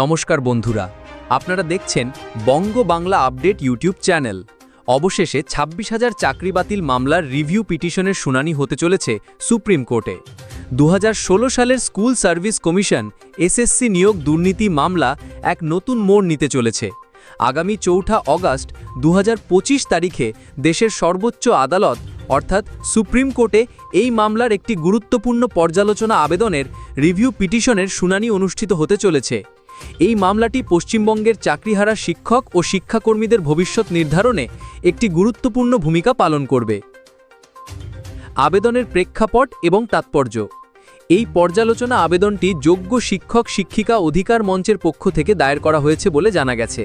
নমস্কার বন্ধুরা, আপনারা দেখছেন Banga Bangla update YouTube channel. অবশেষে ছাব্বিশ হাজার চাকরি বাতিল মামলার রিভিউ পিটিশনের শুনানি হতে চলেছে সুপ্রিম কোর্টে। দু হাজার ষোলো সালের স্কুল সার্ভিস কমিশন এসএসসি নিয়োগ দুর্নীতি মামলা এক নতুন মোড় নিতে চলেছে। আগামী চৌঠা অগাস্ট দু হাজার পঁচিশ তারিখে দেশের সর্বোচ্চ আদালত, অর্থাৎ সুপ্রিম কোর্টে, এই মামলার একটি গুরুত্বপূর্ণ পর্যালোচনা আবেদনের রিভিউ পিটিশনের শুনানি অনুষ্ঠিত হতে চলেছে। এই মামলাটি পশ্চিমবঙ্গের চাকরিহারা শিক্ষক ও শিক্ষাকর্মীদের ভবিষ্যৎ নির্ধারণে একটি গুরুত্বপূর্ণ ভূমিকা পালন করবে। আবেদনের প্রেক্ষাপট এবং তাৎপর্য। এই পর্যালোচনা আবেদনটি যোগ্য শিক্ষক, শিক্ষিকা অধিকার মঞ্চের পক্ষ থেকে দায়ের করা হয়েছে বলে জানা গেছে।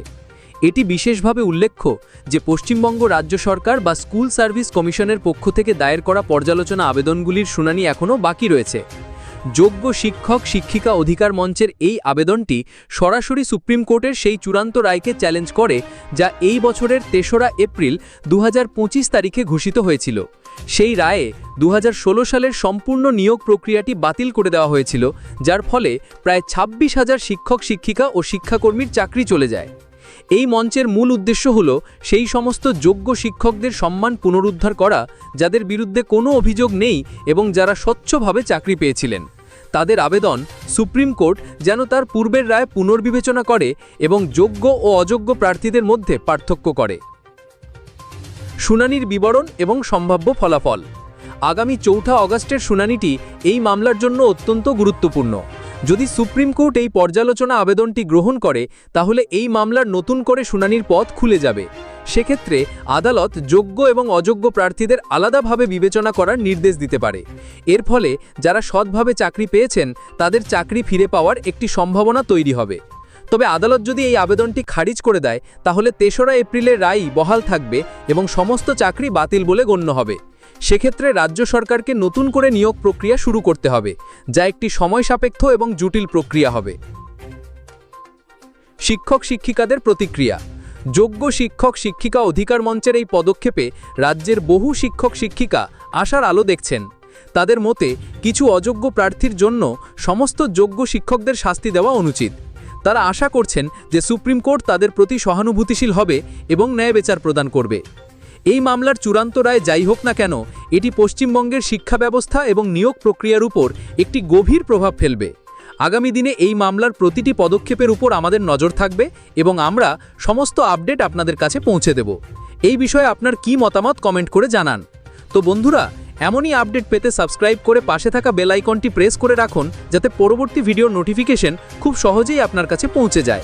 এটি বিশেষভাবে উল্লেখ্য যে পশ্চিমবঙ্গ রাজ্য সরকার বা স্কুল সার্ভিস কমিশনের পক্ষ থেকে দায়ের করা পর্যালোচনা আবেদনগুলির শুনানি এখনও বাকি রয়েছে। যোগ্য শিক্ষক, শিক্ষিকা অধিকার মঞ্চের এই আবেদনটি সরাসরি সুপ্রিম কোর্টের সেই চূড়ান্ত রায়কে চ্যালেঞ্জ করে, যা এই বছরের তেসরা এপ্রিল দু হাজার পঁচিশ তারিখে ঘোষিত হয়েছিল। সেই রায়ে দু হাজার ষোলো সালের সম্পূর্ণ নিয়োগ প্রক্রিয়াটি বাতিল করে দেওয়া হয়েছিল, যার ফলে প্রায় ছাব্বিশ হাজার শিক্ষক, শিক্ষিকা ও শিক্ষাকর্মীর চাকরি চলে যায়। এই মঞ্চের মূল উদ্দেশ্য হল সেই সমস্ত যোগ্য শিক্ষকদের সম্মান পুনরুদ্ধার করা, যাদের বিরুদ্ধে কোনো অভিযোগ নেই এবং যারা স্বচ্ছভাবে চাকরি পেয়েছিলেন। তাদের আবেদন সুপ্রিম কোর্ট যেন তার পূর্বের রায় পুনর্বিবেচনা করে এবং যোগ্য ও অযোগ্য প্রার্থীদের মধ্যে পার্থক্য করে। শুনানির বিবরণ এবং সম্ভাব্য ফলাফল। আগামী চৌঠা অগাস্টের শুনানিটি এই মামলার জন্য অত্যন্ত গুরুত্বপূর্ণ। যদি সুপ্রিম কোর্ট এই পর্যালোচনা আবেদনটি গ্রহণ করে, তাহলে এই মামলার নতুন করে শুনানির পথ খুলে যাবে। সেক্ষেত্রে আদালত যোগ্য এবং অযোগ্য প্রার্থীদের আলাদাভাবে বিবেচনা করার নির্দেশ দিতে পারে। এর ফলে যারা সৎভাবে চাকরি পেয়েছেন, তাদের চাকরি ফিরে পাওয়ার একটি সম্ভাবনা তৈরি হবে। তবে আদালত যদি এই আবেদনটি খারিজ করে দেয়, তাহলে তেসরা এপ্রিলের রায়ই বহাল থাকবে এবং সমস্ত চাকরি বাতিল বলে গণ্য হবে। সেক্ষেত্রে রাজ্য সরকারকে নতুন করে নিয়োগ প্রক্রিয়া শুরু করতে হবে, যা একটি সময় সাপেক্ষ এবং জটিল প্রক্রিয়া হবে। শিক্ষক শিক্ষিকাদের প্রতিক্রিয়া। যোগ্য শিক্ষক শিক্ষিকা অধিকার মঞ্চের এই পদক্ষেপে রাজ্যের বহু শিক্ষক শিক্ষিকা আশার আলো দেখছেন। তাদের মতে, কিছু অযোগ্য প্রার্থীর জন্য সমস্ত যোগ্য শিক্ষকদের শাস্তি দেওয়া অনুচিত। তারা আশা করছেন যে সুপ্রিম কোর্ট তাদের প্রতি সহানুভূতিশীল হবে এবং ন্যায় বিচার প্রদান করবে। এই মামলার চূড়ান্ত রায় যাই হোক না কেন, এটি পশ্চিমবঙ্গের শিক্ষা ব্যবস্থা এবং নিয়োগ প্রক্রিয়ার উপর একটি গভীর প্রভাব ফেলবে। আগামী দিনে এই মামলার প্রতিটি পদক্ষেপের উপর আমাদের নজর থাকবে এবং আমরা সমস্ত আপডেট আপনাদের কাছে পৌঁছে দেব। এই বিষয়ে আপনার কি মতামত কমেন্ট করে জানান। তো বন্ধুরা, এমনই আপডেট পেতে সাবস্ক্রাইব করে পাশে থাকা বেল আইকনটি প্রেস করে রাখুন, যাতে পরবর্তী ভিডিওর নোটিফিকেশন খুব সহজেই আপনার কাছে পৌঁছে যায়।